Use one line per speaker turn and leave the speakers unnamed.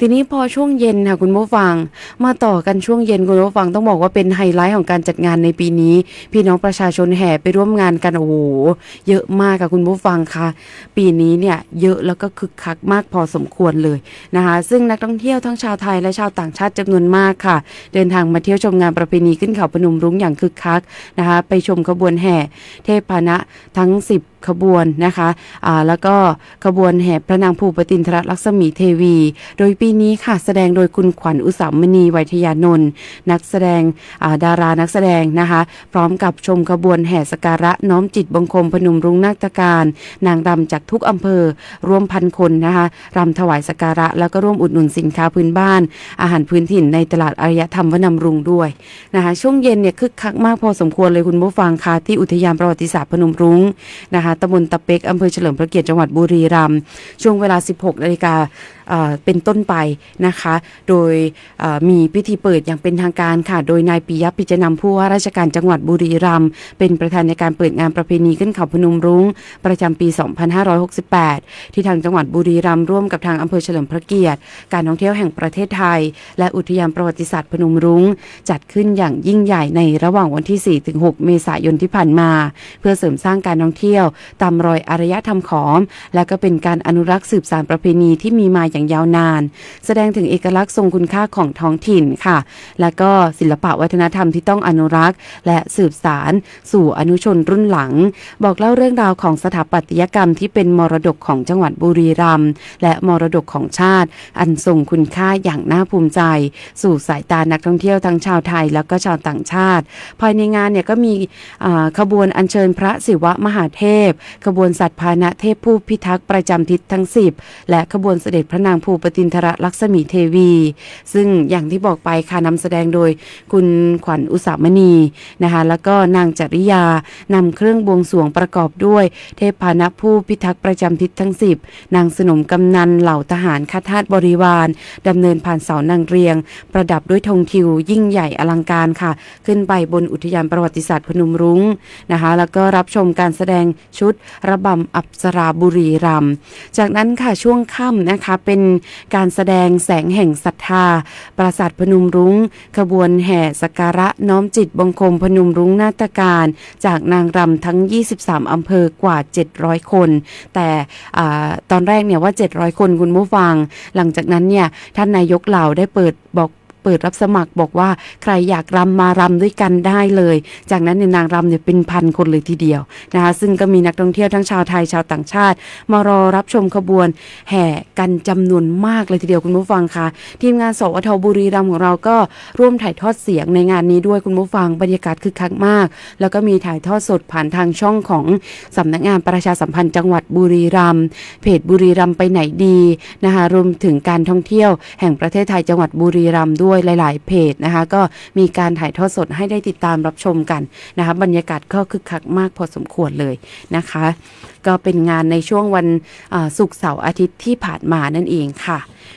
ทีนี้พอช่วงเย็นค่ะคุณผู้ฟัง มาต่อกันช่วงเย็นคุณผู้ฟังต้องบอกว่าเป็นไฮไลท์ของการจัดงานในปีนี้ พี่น้องประชาชนแห่ไปร่วมงานกันโอ้โหเยอะมากค่ะคุณผู้ฟังค่ะ ปีนี้เนี่ยเยอะแล้วก็คึกคักมากพอสมควรเลยนะคะ ซึ่งนักท่องเที่ยวทั้งชาวไทยและชาวต่างชาติจำนวนมากค่ะ เดินทางมาเที่ยวชมงานประเพณีขึ้นเขาพนมรุ้งอย่างคึกคักนะคะ ไปชมขบวนแห่เทพพานะทั้ง 10 ขบวนนะคะอ่าแล้วก็ขบวนแห่พระนางภูปตินทรลักษมีเทวี โดยปีนี้ค่ะแสดงโดยคุณขวัญอุสามณีไวยทยานนท์นักแสดงดารานักแสดงนะคะ พร้อมกับชมขบวนแห่สการะน้อมจิตบงคมพนมรุ้งนาฏการ นางรำจากทุกอำเภอรวมพันคนนะคะรำถวายสกการะ แล้วก็ร่วมอุดหนุนสินค้าพื้นบ้าน อาหารพื้นถิ่นในตลาดอารยธรรมวนำรุงด้วยนะคะช่วงเย็นเนี่ยคึกคักมากพอสมควรเลยคุณผู้ฟังค่ะที่อุทยานประวัติศาสตร์พนมรุ้งนะคะตำบลตะเป็กอำเภอเฉลิมพระเกียรติจังหวัดบุรีรัมย์ช่วงเวลา 16นาฬิกาเป็นต้นไปนะคะ โดยมีพิธีเปิดอย่างเป็นทางการค่ะ โดยนายปิยะปิจนำผู้ว่าราชการจังหวัดบุรีรัมย์เป็นประธานในการเปิดงานประเพณีขึ้นเขาพนมรุ้ง ประจำปี 2568 ที่ทางจังหวัดบุรีรัมย์ร่วมกับทางอำเภอเฉลิมพระเกียรติ การท่องเที่ยวแห่งประเทศไทย และอุทยานประวัติศาสตร์พนมรุ้ง จัดขึ้นอย่างยิ่งใหญ่ในระหว่างวันที่ 4-6 เมษายนที่ผ่านมา เพื่อเสริมสร้างการท่องเที่ยวตามรอยอารยธรรมขอม และก็เป็นการอนุรักษ์สืบสานประเพณีที่มีมาอย่างยาวนาน แสดงถึงเอกลักษณ์ทรงคุณค่าของท้องถิ่นค่ะ และก็ศิลปะวัฒนธรรมที่ต้องอนุรักษ์ และสืบสารสู่อนุชนรุ่นหลัง บอกเล่าเรื่องราวของสถาปัตยกรรมที่เป็นมรดกของจังหวัดบุรีรัมย์และมรดกของชาติ อันทรงคุณค่าอย่างน่าภูมิใจ สู่สายตานักท่องเที่ยวทั้งชาวไทยแล้วก็ชาวต่างชาติ ภายในงานเนี่ยก็มีขบวนอัญเชิญพระศิวะมหาเทพขบวนสัตว์พาหนะเทพผู้พิทักษ์ประจำทิศทั้ง 10 และขบวนเสด็จพระนางภูปตินทรลักษมีเทวี ซึ่งอย่างที่บอกไปค่ะนำแสดงโดยคุณขวัญอุสามณีนะคะแล้วก็นางจริยานำเครื่องบวงสรวงประกอบด้วย เทพพาหนะผู้พิทักษ์ประจำทิศทั้ง 10 นางสนมกำนันเหล่าทหารข้าทาสบริวารดำเนินผ่านเสานางเรียง ประดับด้วยธงทิวยิ่งใหญ่อลังการค่ะ ขึ้นไปบนอุทยานประวัติศาสตร์พนมรุ้งนะคะ แล้วก็รับชมการแสดงชุด ระบำอัปสราบุรีรัมย์จากนั้นค่ะช่วงค่ำนะคะเป็นการแสดงแสงแห่งศรัทธา ปราสาทพนมรุ้ง ขบวนแห่สการะน้อมจิตบังคมพนมรุ้งนาฏการ จากนางรำทั้ง 23 อำเภอกว่า 700 คน แต่ตอนแรกเนี่ยว่า 700 คนคุณผู้ฟัง หลังจากนั้นเนี่ยท่านนายกเหล่าได้เปิดบอก เปิดรับสมัครบอกว่าใครอยากรำมารำด้วยกันได้เลย จากนั้นในยนางรำเนี่ยเป็นพันคนเลยทีเดียวนะคะซึ่งก็มีนักท่องเที่ยวทั้งชาวไทยชาวต่างชาติ มารอรับชมขบวนแห่กันจำนวนมากเลยทีเดียวคุณผู้ฟังคะทีมงานสวทบุรีรัมของเราก็ร่วมถ่ายทอดเสียงในงานนี้ด้วยคุณผู้ฟังบรรยากาศคึกคักมาก แล้วก็มีถ่ายทอดสดผ่านทางช่องของสำนักงานประชาสัมพันธ์จังหวัดบุรีรัมย์เพจบุรีรัมย์ไปไหนดีนะคะรวมถึงการท่องเที่ยวแห่งประเทศไทยจังหวัดบุรีรัมย์ด้วยยหลาย ๆ เพจนะคะ ก็มีการถ่ายทอดสดให้ได้ติดตามรับชมกันนะคะ บรรยากาศก็คึกคักมากพอสมควรเลยนะคะ ก็เป็นงานในช่วงวันศุกร์เสาร์อาทิตย์ที่ผ่านมานั่นเองค่ะ